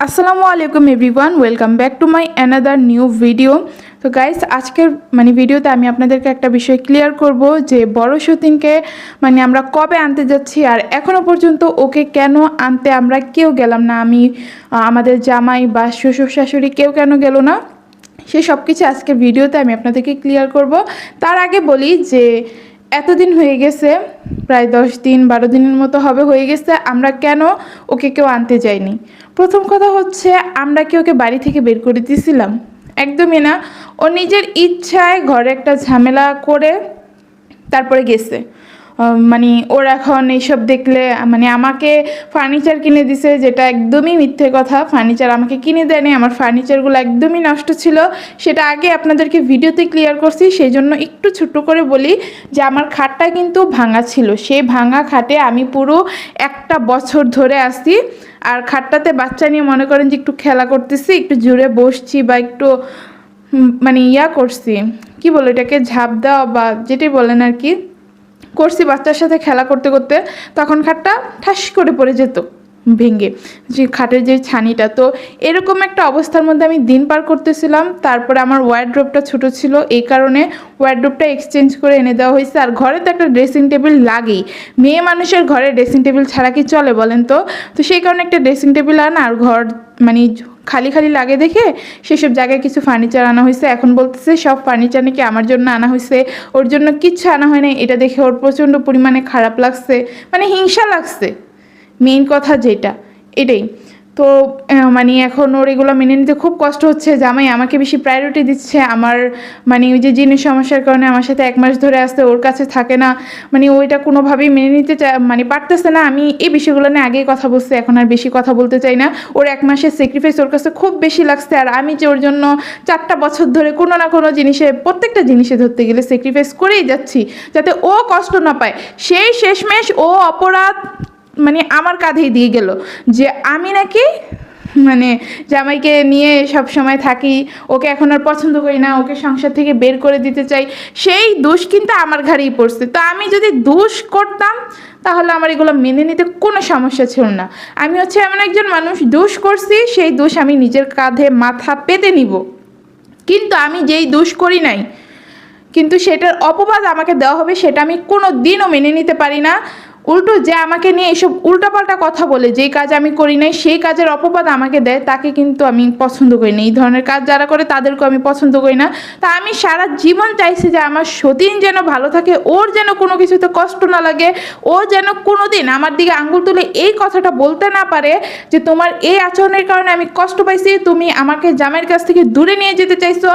আসসালামু আলাইকুম everyone welcome back to my another new video তো গাইস আজকের মানে ভিডিওতে আমি আপনাদেরকে একটা বিষয় ক্লিয়ার করব যে বড় সতীনকে মানে আমরা কবে আনতে যাচ্ছি আর এখনও পর্যন্ত ওকে কেন আনতে আমরা কেউ গেলাম না। আমি আমাদের জামাই বা শ্বশুর শাশুড়ি কেউ কেন গেল না। সে সব কিছু আজকের ভিডিওতে আমি আপনাদেরকে ক্লিয়ার করব। তার আগে বলি যে এতদিন হয়ে গেছে, প্রায় দশ দিন, বারো দিনের মতো হবে হয়ে গেছে, আমরা কেন ওকে কেউ আনতে যাইনি? প্রথম কথা হচ্ছে, আমরা কি ওকে বাড়ি থেকে বের করে দিয়েছিলাম? একদমই না। ও নিজের ইচ্ছায় ঘরে একটা ঝামেলা করে তারপরে গেছে। মানে ওর এখন এইসব দেখলে মানে আমাকে ফার্নিচার কিনে দিছে, যেটা একদমই মিথ্যে কথা। ফার্নিচার আমাকে কিনে দেয়নি, আমার ফার্নিচারগুলো একদমই নষ্ট ছিল। সেটা আগে আপনাদেরকে ভিডিওতে ক্লিয়ার করছি, সেই জন্য একটু ছোট্ট করে বলি যে আমার খাটটা কিন্তু ভাঙা ছিল। সেই ভাঙা খাটে আমি পুরো একটা বছর ধরে আসি আর খাটটাতে বাচ্চা নিয়ে মনে করেন যে একটু খেলা করতেছি, একটু জুড়ে বসছি বা একটু মানে ইয়া করছি। কি বলো এটাকে? ঝাঁপ দেওয়া বা যেটাই বলেন আর কি। করছি বাচ্চার সাথে খেলা করতে করতে তখন খাটটা ঠাস করে পড়ে যেত, ভেঙে। যে খাটের যে ছানিটা, তো এরকম একটা অবস্থার মধ্যে আমি দিন পার করতেছিলাম। তারপরে আমার ওয়ার্ড্রোপটা ছোট ছিল, এই কারণে ওয়ার্ড্রোপটা এক্সচেঞ্জ করে এনে দেওয়া হয়েছে। আর ঘরে তো একটা ড্রেসিং টেবিল লাগেই। মেয়ে মানুষের ঘরে ড্রেসিং টেবিল ছাড়া কি চলে বলেন তো? তো সেই কারণে একটা ড্রেসিং টেবিল আনা আর ঘর মানে খালি খালি লাগে দেখে সেসব জায়গায় কিছু ফার্নিচার আনা হয়েছে। এখন বলতেছে সব ফার্নিচার নাকি আমার জন্য আনা হয়েছে। ওর জন্য কিচ্ছু আনা হয় না এটা দেখে ওর প্রচণ্ড পরিমাণে খারাপ লাগছে। মানে হিংসা লাগছে। মেইন কথা যেটা, এটাই। তো মানে এখন ওর এগুলো মেনে নিতে খুব কষ্ট হচ্ছে। জামাই আমাকে বেশি প্রায়োরিটি দিচ্ছে। আমার মানে ওই যে জিনিস সমস্যার কারণে আমার সাথে এক মাস ধরে আসতে ওর কাছে থাকে না। মানে ওইটা কোনোভাবেই মেনে নিতে মানে পারতেছে না। আমি এই বিষয়গুলো নিয়ে আগেই কথা বলছি, এখন আর বেশি কথা বলতে চাই না। ওর এক মাসের স্যাক্রিফাইস ওর কাছে খুব বেশি লাগছে। আর আমি যে ওর জন্য চারটা বছর ধরে কোনো না কোনো জিনিসে, প্রত্যেকটা জিনিসে ধরতে গেলে স্যাক্রিফাইস করেই যাচ্ছি, যাতে ও কষ্ট না পায়। সেই শেষমেশ ও অপরাধ মানে আমার কাঁধেই দিয়ে গেল যে আমি নাকি মানে জামাইকে নিয়ে সব সময় থাকি, ওকে এখন আর পছন্দ করি না, ওকে সংসার থেকে বের করে দিতে চাই, সেই দোষ কিন্তু আমার ঘাড়েই পড়ছে। তো আমি যদি দোষ করতাম, তাহলে আমার এগুলো মেনে নিতে কোনো সমস্যা ছিল না। আমি হচ্ছে এমন একজন মানুষ, দোষ করছি, সেই দোষ আমি নিজের কাঁধে মাথা পেতে নিব। কিন্তু আমি যেই দোষ করি নাই, কিন্তু সেটার অপবাদ আমাকে দেওয়া হবে, সেটা আমি কোনো দিনও মেনে নিতে পারি না। উল্টো যে আমাকে নিয়ে এসব উল্টাপাল্টা কথা বলে, যেই কাজ আমি করি নাই, সেই কাজের অপবাদ আমাকে দেয়, তাকে কিন্তু আমি পছন্দ করি না। এই ধরনের কাজ যারা করে, তাদেরকেও আমি পছন্দ করি না। তা আমি সারা জীবন চাইছি যে আমার সতীন যেন ভালো থাকে, ওর যেন কোনো কিছুতে কষ্ট না লাগে, ও যেন কোনো দিন আমার দিকে আঙ্গুল তুলে এই কথাটা বলতে না পারে যে তোমার এই আচরণের কারণে আমি কষ্ট পাইছি, তুমি আমাকে জামাইয়ের কাছ থেকে দূরে নিয়ে যেতে চাইছো।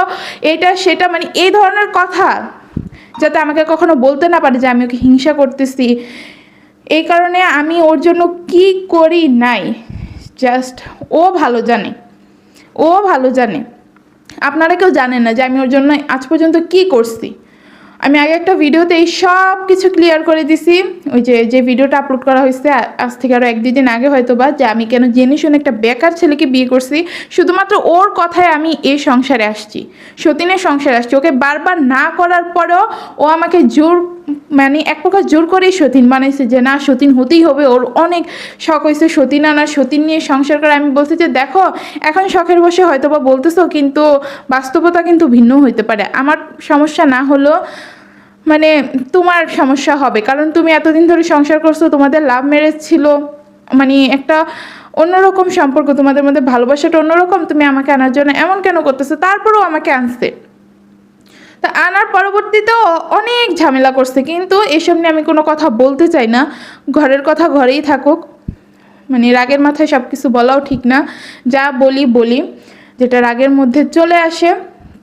এটা, সেটা মানে এই ধরনের কথা যাতে আমাকে কখনো বলতে না পারে যে আমি ওকে হিংসা করতেছি। এই কারণে আমি ওর জন্য কি করি নাই? জাস্ট ও ভালো জানে। ও ভালো জানে। আপনারা কেউ জানেন না যে আমি ওর জন্য আজ পর্যন্ত কি করছি। আমি আগে একটা ভিডিওতে এই সব কিছু ক্লিয়ার করে দিছি। ওই যে যে ভিডিওটা আপলোড করা হয়েছে আজ থেকে আরও এক দুদিন আগে হয়তো বা যে আমি কেন জেনে শুনে একটা বেকার ছেলেকে বিয়ে করছি, শুধুমাত্র ওর কথায় আমি এই সংসারে আসছি। সতীনের সংসারে আসছি। ওকে বারবার না করার পরেও ও আমাকে জোর মানে এক প্রকার জোর করেই সতীন বানাইছে যে, না, সতীন হতেই হবে। ওর অনেক শখ হয়েছে সতীন আনা সতীন নিয়ে সংসার করে। আমি বলছি যে, দেখো, এখন শখের বসে হয়তো বা বলতেছো, কিন্তু বাস্তবতা কিন্তু ভিন্ন হইতে পারে। আমার সমস্যা না হলেও মানে তোমার সমস্যা হবে। কারণ তুমি এতদিন ধরে সংসার করছ, তোমাদের লাভ ম্যারেজ ছিল মানে একটা অন্যরকম সম্পর্ক, তোমাদের মধ্যে ভালোবাসাটা অন্যরকম। তুমি আমাকে আনার জন্য এমন কেন করতেছো? তারপরেও আমাকে আনছে। তা আনার পরবর্তীতেও অনেক ঝামেলা করছে। কিন্তু এসব নিয়ে আমি কোনো কথা বলতে চাই না। ঘরের কথা ঘরেই থাকুক। মানে রাগের মাথায় সব কিছু বলাও ঠিক না। যা বলি বলি। যেটা রাগের মধ্যে চলে আসে।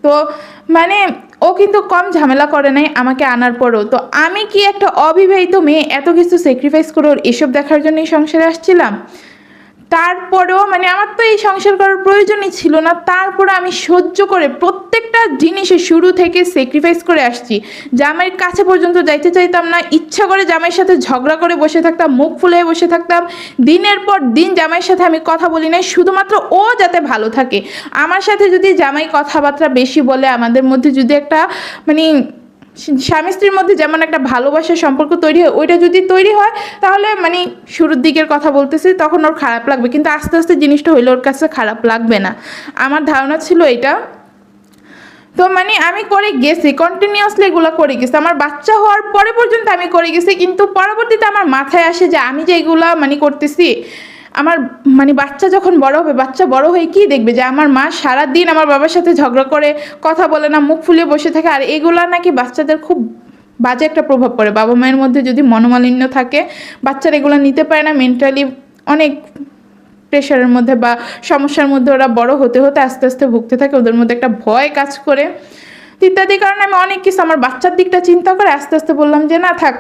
তো মানে ও কিন্তু কম ঝামেলা করে নাই আমাকে আনার পরও। তো আমি কি একটা অবিবাহিত মেয়ে এত কিছু স্যাক্রিফাইস করে ওর এসব দেখার জন্যই সংসারে আসছিলাম? তারপরেও মানে আমার তো এই সংসার করার প্রয়োজনই ছিল না। তারপরে আমি সহ্য করে প্রত্যেকটা জিনিসে শুরু থেকে স্যাক্রিফাইস করে আসছি। জামাইয়ের কাছে পর্যন্ত যাইতে চাইতাম না। ইচ্ছা করে জামাইয়ের সাথে ঝগড়া করে বসে থাকতাম, মুখ ফুলে বসে থাকতাম। দিনের পর দিন জামাইয়ের সাথে আমি কথা বলি না শুধুমাত্র ও যাতে ভালো থাকে। আমার সাথে যদি জামাই কথাবার্তা বেশি বলে, আমাদের মধ্যে যদি একটা মানে স্বামী স্ত্রীর মধ্যে যেমন একটা ভালোবাসার সম্পর্ক তৈরি হয়, ওইটা যদি তৈরি হয়, তাহলে মানে শুরুর দিকের কথা বলতেছি, তখন ওর খারাপ লাগবে। কিন্তু আস্তে আস্তে জিনিসটা হইলে ওর কাছে খারাপ লাগবে না। আমার ধারণা ছিল এটা। তো মানে আমি করে গেছি কন্টিনিউয়াসলি এগুলো করে গেছি। আমার বাচ্চা হওয়ার পরে পর্যন্ত আমি করে গেছি, কিন্তু পরবর্তীতে আমার মাথায় আসে যে আমি যে এগুলা মানে করতেছি আমার মানে বাচ্চা যখন বড় হবে, বাচ্চা বড় হয়ে কি দেখবে যে আমার মা সারা দিন আমার বাবার সাথে ঝগড়া করে, কথা বলে না, মুখ ফুলিয়ে বসে থাকে, আর এগুলা নাকি বাচ্চাদের খুব বাজে একটা প্রভাব পড়ে। বাবা মায়ের মধ্যে যদি মনোমালিন্য থাকে, বাচ্চারা এগুলো নিতে পারে না মেন্টালি অনেক প্রেশারের মধ্যে বা সমস্যার মধ্যে ওরা বড় হতে হতে আস্তে আস্তে ভুগতে থাকে, ওদের মধ্যে একটা ভয় কাজ করে। ইত্যাদি কারণে আমি অনেক কিছু আমার বাচ্চার দিকটা চিন্তা করে আস্তে আস্তে বললাম যে, না, থাক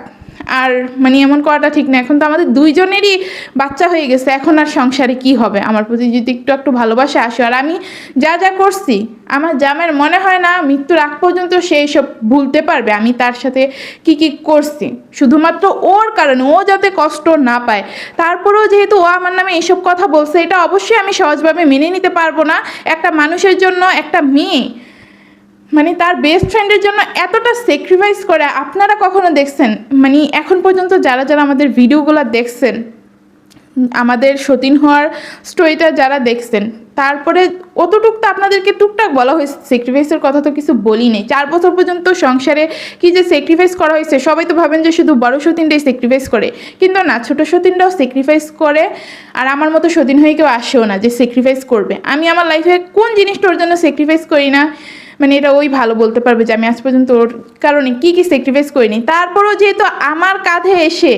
আর মানে এমন করাটা ঠিক না। এখন তো আমাদের দুইজনেরই বাচ্চা হয়ে গেছে, এখন আর সংসারে কি হবে? আমার প্রতি যদি একটু একটু ভালোবাসা আসে, আর আমি যা যা করছি, আমার জামের মনে হয় না মৃত্যুর আগ পর্যন্ত সে সব ভুলতে পারবে, আমি তার সাথে কি কি করছি। শুধুমাত্র ওর কারণে, ও যাতে কষ্ট না পায়। তারপরেও যেহেতু ও আমার নামে এইসব কথা বলছে, এটা অবশ্যই আমি সহজভাবে মেনে নিতে পারব না। একটা মানুষের জন্য একটা মেয়ে মানে তার বেস্ট ফ্রেন্ডের জন্য এতটা স্যাক্রিফাইস করে আপনারা কখনো দেখছেন? মানে এখন পর্যন্ত যারা যারা আমাদের ভিডিওগুলো দেখছেন, আমাদের সতীন হওয়ার স্টোরিটা যারা দেখছেন, তারপরে অতটুক তো আপনাদেরকে টুকটাক বলা হয়েছে স্যাক্রিফাইসের কথা তো কিছু বলি নেই। চার বছর পর্যন্ত সংসারে কি যে স্যাক্রিফাইস করা হয়েছে, সবাই তো ভাবেন যে শুধু বড় সতীনটাই স্যাক্রিফাইস করে। কিন্তু না, ছোট সতীনটাও স্যাক্রিফাইস করে, আর আমার মতো সতীন হয়ে কেউ আসেও না যে স্যাক্রিফাইস করবে। আমি আমার লাইফে কোন জিনিসটা ওর জন্য স্যাক্রিফাইস করি না? মানে এটা ওই ভালো বলতে পারবে যে আমি আজ পর্যন্ত ওর কারণে কী কী স্যাক্রিফাইস করিনি। তারপরও যেহেতু আমার কাঁধে এসে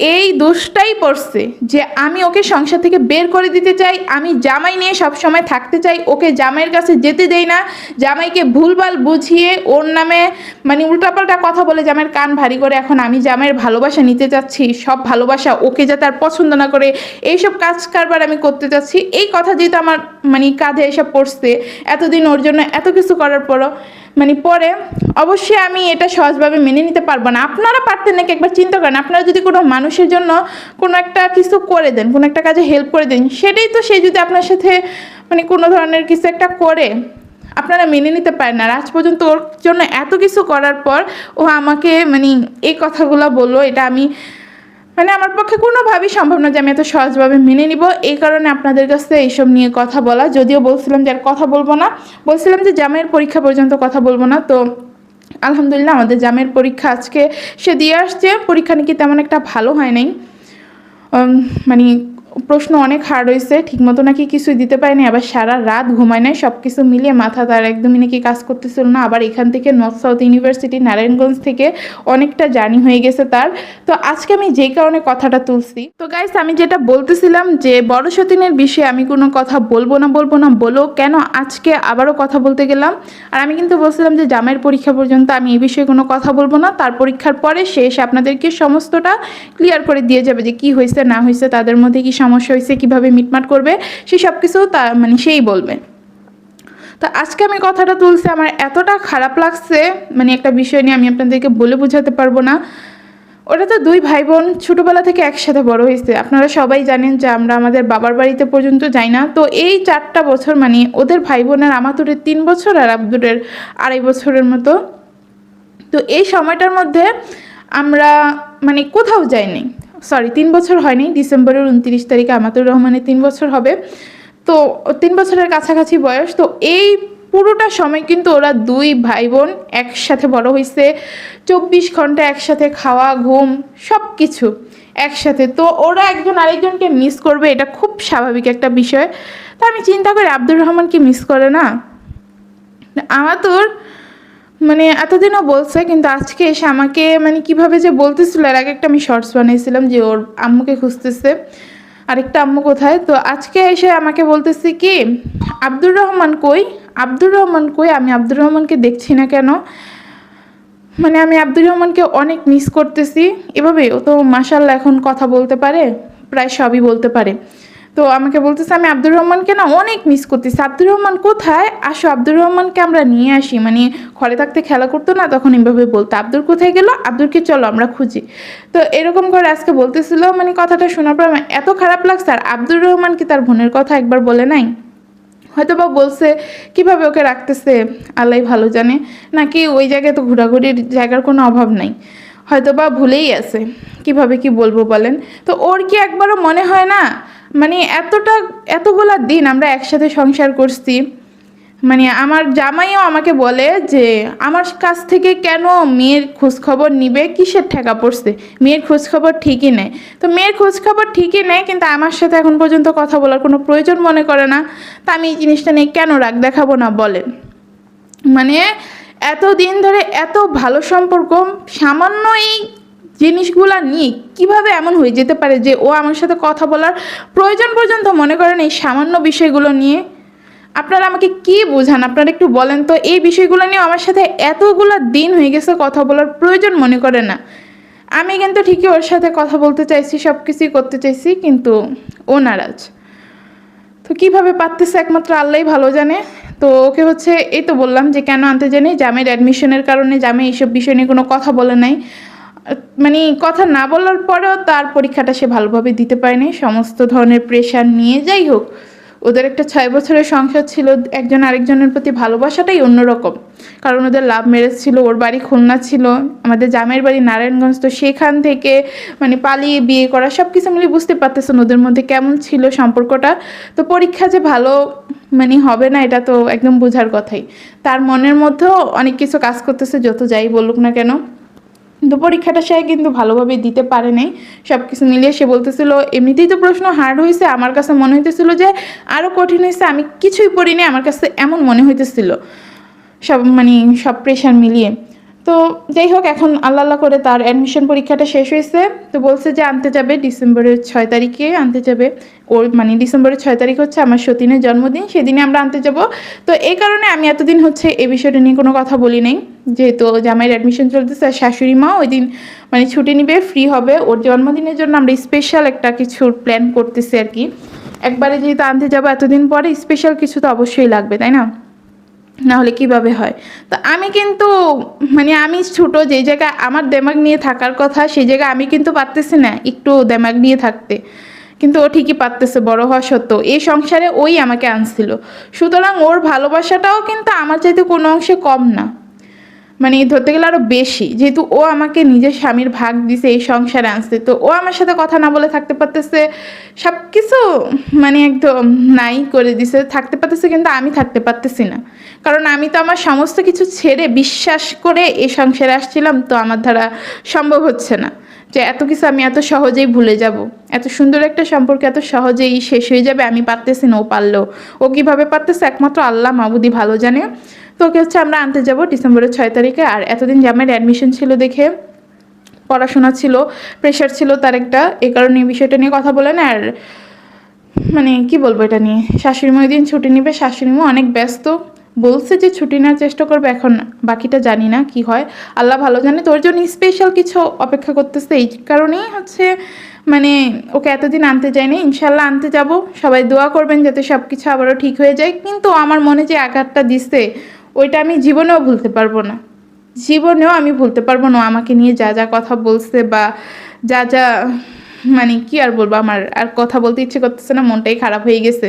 এই দোষটাই পড়ছে যে আমি ওকে সংসার থেকে বের করে দিতে চাই, আমি জামাই নিয়ে সব সময় থাকতে চাই, ওকে জামাইয়ের কাছে যেতে দেই না। জামাইকে ভুলভাল বুঝিয়ে ওর নামে মানে উল্টাপাল্টা কথা বলে জামাইয়ের কান ভারী করে, এখন আমি জামাইয়ের ভালোবাসা নিতে চাচ্ছি, সব ভালোবাসা ওকে যা তার পছন্দ না করে, এইসব কাজ কারবার আমি করতে চাচ্ছি। এই কথা যেহেতু আমার মানে কাঁধে এসব পড়ছে, এতদিন ওর জন্য এত কিছু করার পরও মানে পরে অবশ্যই আমি এটা সহজভাবে মেনে নিতে পারব না। আপনারা পারতেন নাকি একবার চিন্তা করেন? আপনারা যদি কোনো মানুষের জন্য কোনো একটা কিছু করে দেন, কোনো একটা কাজে হেল্প করে দেন, সেটাই তো সে যদি আপনার সাথে মানে কোনো ধরনের কিছু একটা করে, আপনারা মেনে নিতে পারেন না। আজ পর্যন্ত ওর জন্য এত কিছু করার পর ও আমাকে মানে এই কথাগুলো বলল, এটা আমি মানে আমার পক্ষে কোনোভাবেই সম্ভব না যে আমি এত সহজভাবে মেনে নিব। এই কারণে আপনাদের কাছে এইসব নিয়ে কথা বলা। যদিও বলছিলাম যে আর কথা বলব না। বলছিলাম যে জামের পরীক্ষা পর্যন্ত কথা বলব না। তো আলহামদুলিল্লাহ আমাদের জামের পরীক্ষা আজকে সে দিয়ে আসছে। পরীক্ষা নাকি তেমন একটা ভালো হয় নাই। মানে প্রশ্ন অনেক হার্ড হয়েছে। ঠিকমতো নাকি কিছুই দিতে পারেনি। আবার সারা রাত ঘুমায় নাই। সব কিছু মিলিয়ে মাথা তার একদমই নাকি কাজ করতেছিল না। আবার এখান থেকে নর্থ সাউথ ইউনিভার্সিটি নারায়ণগঞ্জ থেকে অনেকটা জার্নি হয়ে গেছে তার। তো আজকে আমি যেই কারণে কথাটা তুলছি, তো গাইস আমি যেটা বলতেছিলাম যে বড় সতীনের বিষয়ে আমি কোনো কথা বলব না বলব না, বলো কেন আজকে আবারও কথা বলতে গেলাম। আর আমি কিন্তু বলছিলাম যে জামের পরীক্ষা পর্যন্ত আমি এই বিষয়ে কোনো কথা বলব না, তার পরীক্ষার পরে এসে আপনাদেরকে সমস্তটা ক্লিয়ার করে দিয়ে যাবে যে কি হয়েছে, না হয়েছে, তাদের মধ্যে কি সমস্যা হয়েছে, কীভাবে মিটমাট করবে, সে সব কিছু তা মানে সেই বলবে। তো আজকে আমি কথাটা তুলছি, আমার এতটা খারাপ লাগছে মানে একটা বিষয় নিয়ে আমি আপনাদেরকে বলে বোঝাতে পারব না। ওরা তো দুই ভাই বোন ছোটোবেলা থেকে একসাথে বড় হয়েছে। আপনারা সবাই জানেন যে আমরা আমাদের বাবার বাড়িতে পর্যন্ত যাই না। তো এই চারটা বছর মানে ওদের ভাই বোনের আমাতুরের তিন বছর আর আব্দুরের আড়াই বছরের মতো। তো এই সময়টার মধ্যে আমরা মানে কোথাও যাইনি। সরি তিন বছর হয়নি। ডিসেম্বরের উনত্রিশ তারিখে আমাতুর রহমানের তিন বছর হবে। তো তিন বছরের কাছাকাছি বয়স। তো এই পুরোটা সময় কিন্তু ওরা দুই ভাই বোন একসাথে বড় হয়েছে চব্বিশ ঘণ্টা একসাথে খাওয়া, ঘুম সব কিছু একসাথে। তো ওরা একজন আরেকজনকে মিস করবে, এটা খুব স্বাভাবিক একটা বিষয়। তো আমি চিন্তা করি আব্দুর রহমানকে মিস করে না? আমার তোর মানে এতদিনও বলছে, কিন্তু আজকে এসে আমাকে মানে কীভাবে যে বলতেছিল, এর আগে একটা আমি শর্টস বানিয়েছিলাম যে ওর আম্মুকে খুঁজতেছে। আরেকটা আম্মু কোথায়? তো আজকে এসে আমাকে বলতেছে কি আব্দুর রহমান কই? আব্দুর রহমান কই? আমি আব্দুর রহমানকে দেখছি না কেন? মানে আমি আব্দুর রহমানকে অনেক মিস করতেছি। এভাবে ও তো মাসাল্লাহ এখন কথা বলতে পারে, প্রায় সবই বলতে পারে। তো আমাকে বলতেছে, আমি আব্দুর রহমানকে না অনেক মিস করতেছি। আব্দুর রহমান কোথায়? আসো, আব্দুর রহমানকে আমরা নিয়ে আসি। মানে ঘরে থাকতে খেলা করতো না, তখন এইভাবে বলতো, আব্দুর কোথায় গেল? আব্দুরকে চলো, আমরা খুঁজি। তো এরকম করে আজকে বলতেছিল। মানে কথাটা শোনার পর এত খারাপ লাগছে, আর আব্দুর রহমান কি তার বোনের কথা একবার বলে নাই? হয়তো বা বলছে, কীভাবে ওকে রাখতেছে? আল্লাহ ভালো জানে। নাকি ওই জায়গায় তো ঘোরাঘুরির জায়গার কোনো অভাব নাই। হয়তো বা ভুলেই আছে। কীভাবে কি বলব বলেন? তো ওর কি একবারও মনে হয় না? মানে এতটা, এতগুলা দিন আমরা একসাথে সংসার করছি মানে আমার জামাইও আমাকে বলে যে, আমার কাছ থেকে কেন মেয়ের খোঁজখবর নিবে? কিসের ঠেকা পড়ছে? মেয়ের খোঁজখবর ঠিকই নেয় তো মেয়ের খোঁজখবর ঠিকই নেয় কিন্তু আমার সাথে এখন পর্যন্ত কথা বলার কোনো প্রয়োজন মনে করে না। তা আমি এই জিনিসটা নিয়ে কেন রাগ দেখাবো না, বলেন। মানে এত দিন ধরে এত ভালো সম্পর্ক, সামান্য এই জিনিসগুলা নিয়ে কীভাবে এমন হয়ে যেতে পারে যে, ও আমার সাথে কথা বলার প্রয়োজন পর্যন্ত মনে করেন এই সামান্য বিষয়গুলো নিয়ে? আপনারা আমাকে কি বোঝান? আপনারা একটু বলেন তো, এই বিষয়গুলো নিয়ে আমার সাথে এতগুলো দিন হয়ে গেছে কথা বলার প্রয়োজন মনে করে না। আমি কিন্তু ঠিকই ওর সাথে কথা বলতে চাইছি সব কিছুই করতে চাইছি, কিন্তু ও নারাজ। তো কীভাবে পারতেছে একমাত্র আল্লাহই ভালো জানে? তো ওকে হচ্ছে এই তো বললাম যে, কেন আনতে জানি জামের অ্যাডমিশনের কারণে জামে এইসব বিষয় নিয়ে কোনো কথা বলে নাই। মানে কথা না বলার পরেও তার পরীক্ষাটা সে ভালোভাবে দিতে পারেনি। সমস্ত ধরনের প্রেশার নিয়ে যাই হোক ওদের একটা ছয় বছরের সংসার ছিল, একজন আরেকজনের প্রতি ভালোবাসাটাই অন্যরকম। কারণ ওদের লাভ ম্যারেজ ছিল, ওর বাড়ি খুলনা ছিল, আমাদের জামের বাড়ি নারায়ণগঞ্জ, তো সেখান থেকে মানে পালিয়ে বিয়ে করা সব কিছু মিলিয়ে বুঝতে পারতেছেন ওদের মধ্যে কেমন ছিল সম্পর্কটা। তো পরীক্ষা যে ভালো মানে হবে না, এটা তো একদম বোঝার কথাই। তার মনের মধ্যেও অনেক কিছু কাজ করতেছে, যত যাই বলুক না কেন। কিন্তু পরীক্ষাটা সে কিন্তু ভালোভাবে দিতে পারে নাই সব কিছু মিলিয়ে সে বলতেছিল, এমনিতেই তো প্রশ্ন হার্ড হয়েছে আমার কাছে মনে হইতেছিল যে আরও কঠিন হয়েছে আমি কিছুই পড়িনি। আমার কাছে এমন মনে হইতেছিল। সব মানে সব প্রেশার মিলিয়ে। তো যাই হোক, এখন আল্লাহ আল্লাহ করে তার অ্যাডমিশন পরীক্ষাটা শেষ হয়েছে তো বলছে যে আনতে যাবে ডিসেম্বরের ছয় তারিখে, আনতে যাবে। ওর মানে ডিসেম্বরের ছয় তারিখ হচ্ছে আমার সতীনের জন্মদিন। সেদিনে আমরা আনতে যাব। তো এই কারণে আমি এতদিন হচ্ছে এই বিষয়টা নিয়ে কোনো কথা বলি নাই। যেহেতু জামাইয়ের অ্যাডমিশন চলতেছে, আর শাশুড়ি মা ওই দিন মানে ছুটি নিবে ফ্রি হবে। ওর জন্মদিনের জন্য আমরা স্পেশাল একটা কিছুর প্ল্যান করতেছি আর কি। একবারে যেহেতু আনতে যাব এতদিন পরে স্পেশাল কিছু তো অবশ্যই লাগবে, তাই না? না হলে কীভাবে হয়? তো আমি কিন্তু মানে আমি ছোট যে জায়গায় আমার দেমাগ নিয়ে থাকার কথা, সেই জায়গায় আমি কিন্তু পারতেছি না একটু দেমাগ নিয়ে থাকতে। কিন্তু ও ঠিকই পারতেছে, বড় হওয়া সত্ত্বেও। এই সংসারে ওই আমাকে আনছিল। সুতরাং ওর ভালোবাসাটাও কিন্তু আমার চাইতে কোনো অংশে কম না। মানে ধরতে গেলে আরও বেশি। যেহেতু ও আমাকে নিজের স্বামীর ভাগ দিছে, এই সংসারে আনছে, তো ও আমার সাথে কথা না বলে থাকতে পারতেছে সব কিছু মানে একদম নাই করে দিছে, থাকতে পারতেছে কিন্তু আমি থাকতে পারতেছি না। কারণ আমি তো আমার সমস্ত কিছু ছেড়ে বিশ্বাস করে এই সংসারে আসছিলাম, তো আমার দ্বারা সম্ভব হচ্ছে না। যে এত কিছু আমি এত সহজেই ভুলে যাব, এত সুন্দর একটা সম্পর্ক এত সহজেই শেষ হয়ে যাবে, আমি পারতেছি না ও পারলেও। ও কীভাবে পারতেছে? একমাত্র আল্লাহ মাবুদি ভালো জানে। তো ওকে হচ্ছে আমরা আনতে যাব ডিসেম্বরের ছয় তারিখে। আর এতদিন জামাইয়ের অ্যাডমিশন ছিল দেখে পড়াশোনা ছিল প্রেশার ছিল তার একটা, এ কারণে বিষয়টা নিয়ে কথা বলেন আর মানে কি বলব এটা নিয়ে? শাশুড়িমা ওই দিন ছুটি নিবে, শাশুড়িমা অনেক ব্যস্ত। বলছে যে ছুটি নেওয়ার চেষ্টা করবে, এখন বাকিটা জানি না কি হয়। আল্লাহ ভালো জানে, তোর জন্য স্পেশাল কিছু অপেক্ষা করতেছে। এই কারণেই হচ্ছে মানে ওকে এতদিন আনতে যায়নি। ইনশাল্লাহ আনতে যাব। সবাই দোয়া করবেন যাতে সব কিছু আবারও ঠিক হয়ে যায়। কিন্তু আমার মনে যে আঘাতটা দিছে ওইটা আমি জীবনেও ভুলতে পারব না। জীবনেও আমি ভুলতে পারব না। আমাকে নিয়ে যা যা কথা বলছে বা যা যা মানে কি আর বলব আমার? আর কথা বলতে ইচ্ছে করতেছে না, মনটাই খারাপ হয়ে গেছে।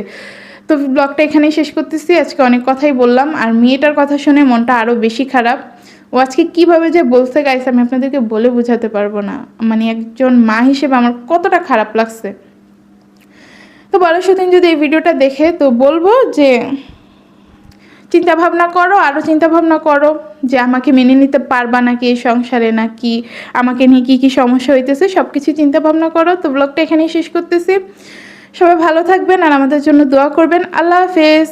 তো ব্লগটা এখানেই শেষ করতেছি। আজকে অনেক কথাই বললাম। আর মেয়েটার কথা শুনে মনটা আরও বেশি খারাপ। ও আজকে কীভাবে যে বলছে গাইছে আমি আপনাদেরকে বলে বোঝাতে পারব না। মানে একজন মা হিসেবে আমার কতটা খারাপ লাগছে। তো বড় সেদিন যদি এই ভিডিওটা দেখে, তো বলব যে চিন্তা ভাবনা করো আরও ভাবনা করো যে আমাকে মেনে নিতে পারবা নাকি এই সংসারে, নাকি আমাকে নিয়ে কী কী সমস্যা হইতেছে সব কিছু ভাবনা করো। তো ব্লগটা এখানেই শেষ করতেছি। সবাই ভালো থাকবেন আর আমাদের জন্য দোয়া করবেন। আল্লাহ হাফেজ।